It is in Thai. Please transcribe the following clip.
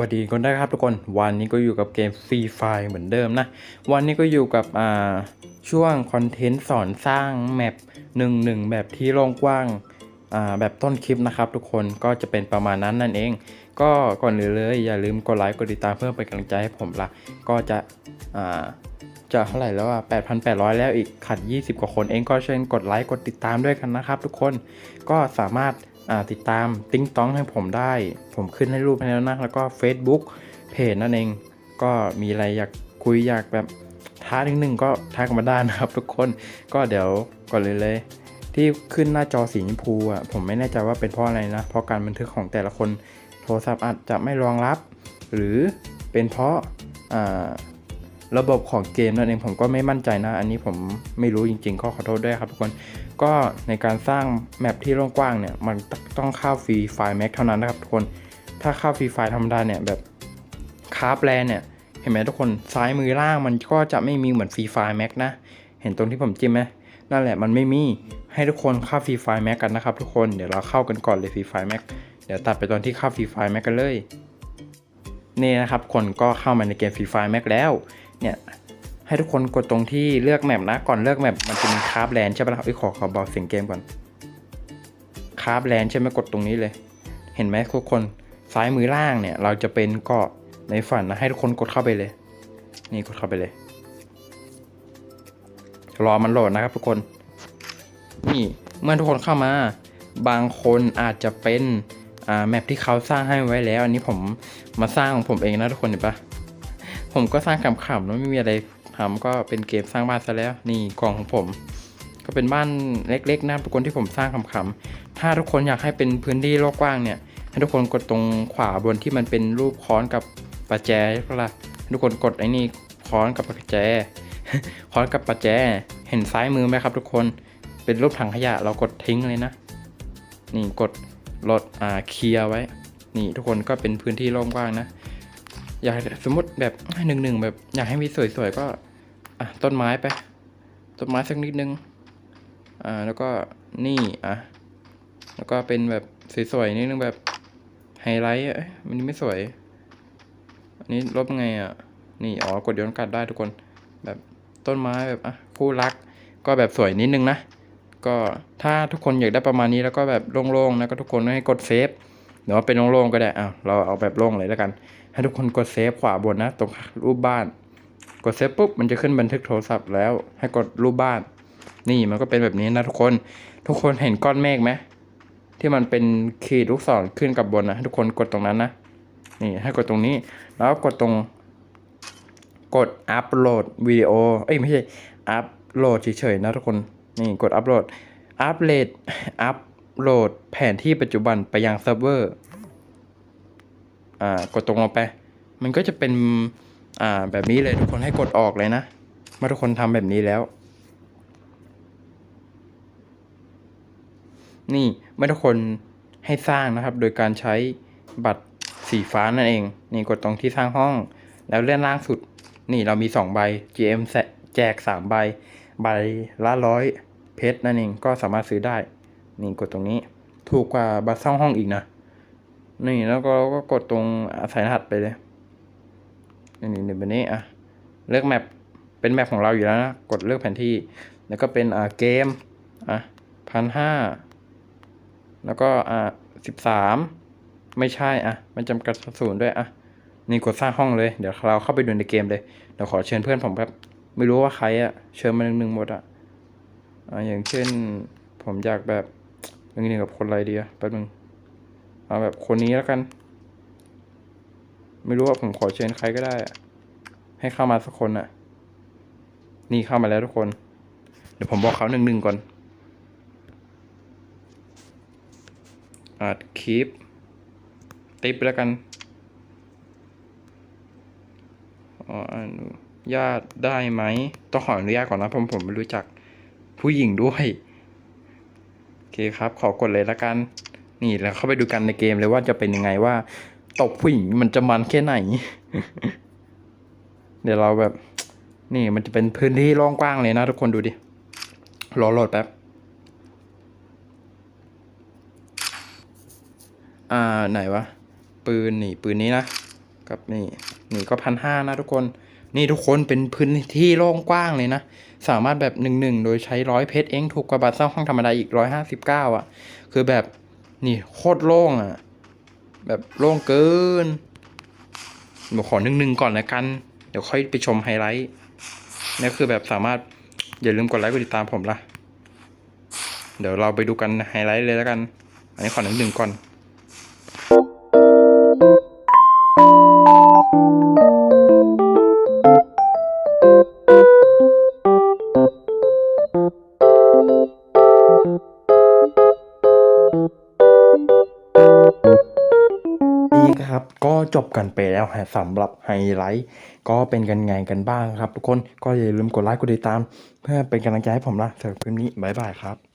วัสดีคนได้ครับทุกคนวันนี้ก็อยู่กับเกมฟรีไฟเหมือนเดิมนะ วันนี้ก็อยู่กับอ่าช่วงคอนเทนต์สอนสร้างแมปหนึ่งหนึ่งแบบที่โล่งกว้างอ่าแบบต้นคลิปนะครับ ทุกคนก็จะเป็นประมาณนั้นนั่นเอง ก็ก่อนอื่นเลยอย่าลืมกดไลค์กดติดตามเพื่อเป็นกำลังใจให้ผมละก็จะอ่าจะเท่าไหร่แล้วอะ8,800 แล้วอีกขัด 20 กว่าคนเองก็เชิญกดไลค์กดติดตามด้วยกันนะครับ ทุกคนก็สามารถ ติดตามติ้งต้องให้ผมได้ ผมขึ้นให้รูปให้แล้วนะ แล้วก็ Facebook เพจนั่นเอง ก็มีอะไรอยากคุยอยากแบบท้าหนึ่งหนึ่งก็ทักมาได้นะครับ ทุกคนก็เดี๋ยวก่อนเลยเลย ที่ขึ้นหน้าจอสีชมพูอะผมไม่แน่ใจว่าเป็นเพราะอะไรนะ เพราะการบันทึกของแต่ละคนโทรศัพท์อาจจะไม่รองรับ หรือเป็นเพราะอ่า ระบบของเกมนั่นเองผมก็ไม่มั่นใจนะ อันนี้ผมไม่รู้จริงๆ ก็ขอโทษด้วยครับทุกคน ก็ในการสร้างแมปที่โล่งกว้างเนี่ย มันต้องเข้าฟรีไฟล์แม็กเท่านั้นนะครับทุกคน ถ้าเข้าฟรีไฟล์ธรรมดาเนี่ยแบบคาร์บแลนเนี่ยเห็นไหมทุกคนซ้ายมือล่างมันก็จะไม่มีเหมือนฟรีไฟล์แม็กนะ เห็นตรงที่ผมจิ้มไหมนั่นแหละมันไม่มีให้ทุกคนเข้าฟรีไฟล์แม็กกันนะครับทุกคนเดี๋ยวเราเข้ากันก่อนเลยฟรีไฟล์แม็กเดี๋ยวตัดไปตอนที่เข้าฟรีไฟล์แม็กกันเลยนี่นะครับคนก็เข้ามาในเกมฟรีไฟล์แม็กแล้ว เนี่ยให้ทุกคนกดตรงที่เลือกแมปนะ ก่อนเลือกแมปมันจะมีคาร์บแลนใช่ปะล่ะเอ้ยขอขอเบาเสียงเกมก่อนคาร์บแลนใช่ไหมกดตรงนี้เลย เห็นไหมทุกคนซ้ายมือล่างเนี่ย เราจะเป็นเกาะในฝันนะให้ทุกคนกดเข้าไปเลย นี่กดเข้าไปเลย รอมันโหลดนะครับทุกคน นี่เมื่อทุกคนเข้ามา บางคนอาจจะเป็นอ่าแมปที่เขาสร้างให้ไว้แล้ว อันนี้ผมมาสร้างของผมเองนะทุกคนเห็นปะ ผมก็สร้างขำๆแล้วไม่มีอะไรทำก็เป็นเกมสร้างบ้านซะแล้ว นี่กล่องของผม ก็เป็นบ้านเล็กๆนะทุกคนที่ผมสร้างขำๆถ้าทุกคนอยากให้เป็นพื้นที่โลกกว้างเนี่ยให้ทุกคนกดตรงขวาบนที่มันเป็นรูปค้อนกับประแจใช่ปะล่ะทุกคนกดไอ้นี่ค้อนกับประแจค้อนกับประแจ เห็นซ้ายมือไหมครับ ทุกคนเป็นรูปถังขยะเรากดทิ้งเลยนะ นี่กดลดอ่าเคลียร์ไว้ นี่ทุกคนก็เป็นพื้นที่โล่งกว้างนะ อยากสมมติแบบหนึ่งหนึ่งแบบอยากให้มีสวยๆก็อะต้นไม้ไป ต้นไม้สักนิดนึง อ่าแล้วก็นี่อะแล้วก็เป็นแบบสวยๆนิดนึงแบบไฮไลท์อะมันนี้ไม่สวย อันนี้ลบไงอะ นี่อ๋อกดย้อนกลับได้ทุกคน แบบต้นไม้แบบอะคู่รัก ก็แบบสวยนิดนึงนะก็ถ้าทุกคนอยากได้ประมาณนี้แล้วก็แบบโล่งๆนะก็ทุกคนให้กดเซฟ หรือว่าเป็นโล่งๆก็ได้อะเราเอาแบบโล่งเลยแล้วกัน ให้ทุกคนกดเซฟขวาบนนะ ตรงรูปบ้าน กดเซฟปุ๊บมันจะขึ้นบันทึกโทรศัพท์แล้ว ให้กดรูปบ้าน นี่มันก็เป็นแบบนี้นะทุกคน ทุกคนเห็นก้อนเมฆไหมที่มันเป็นขีดลูกศรขึ้นกับบนนะให้ทุกคนกดตรงนั้นนะ นี่ให้กดตรงนี้ แล้วกดตรง กดอัปโหลดวิดีโอเอ้ยไม่ใช่อัปโหลดเฉยๆนะทุกคนนี่กดอัปโหลดอัปโหลดอัป โหลดแผนที่ปัจจุบันไปยังเซิร์ฟเวอร์ อ่า กดตรงลงไป มันก็จะเป็น อ่า แบบนี้เลยทุกคนให้กดออกเลยนะ เมื่อทุกคนทำแบบนี้แล้ว นี่เมื่อทุกคนให้สร้างนะครับ โดยการใช้บัตรสีฟ้านั่นเอง นี่กดตรงที่สร้างห้อง แล้วเลื่อนล่างสุด นี่เรามีสองใบ GM แจกสามใบ ใบละร้อยเพชรนั่นเอง ก็สามารถซื้อได้ นี่กดตรงนี้ ถูกกว่าบัตรสร้างห้องอีกนะ นี่แล้วก็เราก็กดตรงใส่รหัสไปเลย นี่นี่แบบนี้อะ เลือกแมปเป็นแมปของเราอยู่แล้วนะ กดเลือกแผนที่ แล้วก็เป็นอ่าเกม อะพันห้า แล้วก็อ่าสิบสาม ไม่ใช่อะ มันจำกัดศูนย์ด้วยอะ นี่กดสร้างห้องเลย เดี๋ยวเราเข้าไปดูในเกมเลย เดี๋ยวขอเชิญเพื่อนผมครับ ไม่รู้ว่าใครอะ เชิญมาหนึ่งหนึ่งหมดอะอ่าอย่างเช่นผมอยากแบบ นึ่งหนึ่งกับคนไรเดีอะแป๊บนึงเอาแบบคนนี้แล้วกัน ไม่รู้ว่าผมขอเชิญใครก็ได้ ให้เข้ามาสักคนอะนี่เข้ามาแล้วทุกคน เดี๋ยวผมบอกเขาหนึ่งหนึ่งก่อนอาจคลิปติปแล้วกันออนุญาตได้ไหม ต้องขออนุญาตก่อนนะเพราะผมไม่รู้จักผู้หญิงด้วย เคครับขอกดเลยล้วกัน นี่แล้วเข้าไปดูกันในเกมเลยว่าจะเป็นยังไงว่าตบผู้หญิงมันจะมันแค่ไหน เดี๋ยวเราแบบ นี่มันจะเป็นพื้นที่โล่งกว้างเลยนะทุกคนดูดิ รอโหลดแป๊บ อ่าไหนวะ ปืนนี่ปืนนี้นะ กับนี่ นี่ก็พันห้านะทุกคน นี่ทุกคนเป็นพื้นที่โล่งกว้างเลยนะ สามารถแบบหนึ่งหนึ่งโดยใช้ร้อยเพชรเองถูกกว่าบัตรสร้างห้องธรรมดาอีกร้อยห้าสิบเก้าอะ คือแบบนี่โคตรโล่งอะ แบบโล่งเกินเดี๋ยวขอหนึ่งหนึ่งก่อนละกัน เดี๋ยวค่อยไปชมไฮไลท์นี่คือแบบสามารถอย่าลืมกดไลค์กดติดตามผมละเดี๋ยวเราไปดูกันไฮไลท์เลยแล้วกัน อันนี้ขอหนึ่งหนึ่งก่อน ครับก็จบกันไปแล้วฮะสำหรับไฮไลท์ก็เป็นกันไงกันบ้างครับ ทุกคนก็อย่าลืมกดไลค์กดติดตาม เพื่อเป็นกำลังใจให้ผมละสำหรับคลิปนี้บ๊ายบายครับ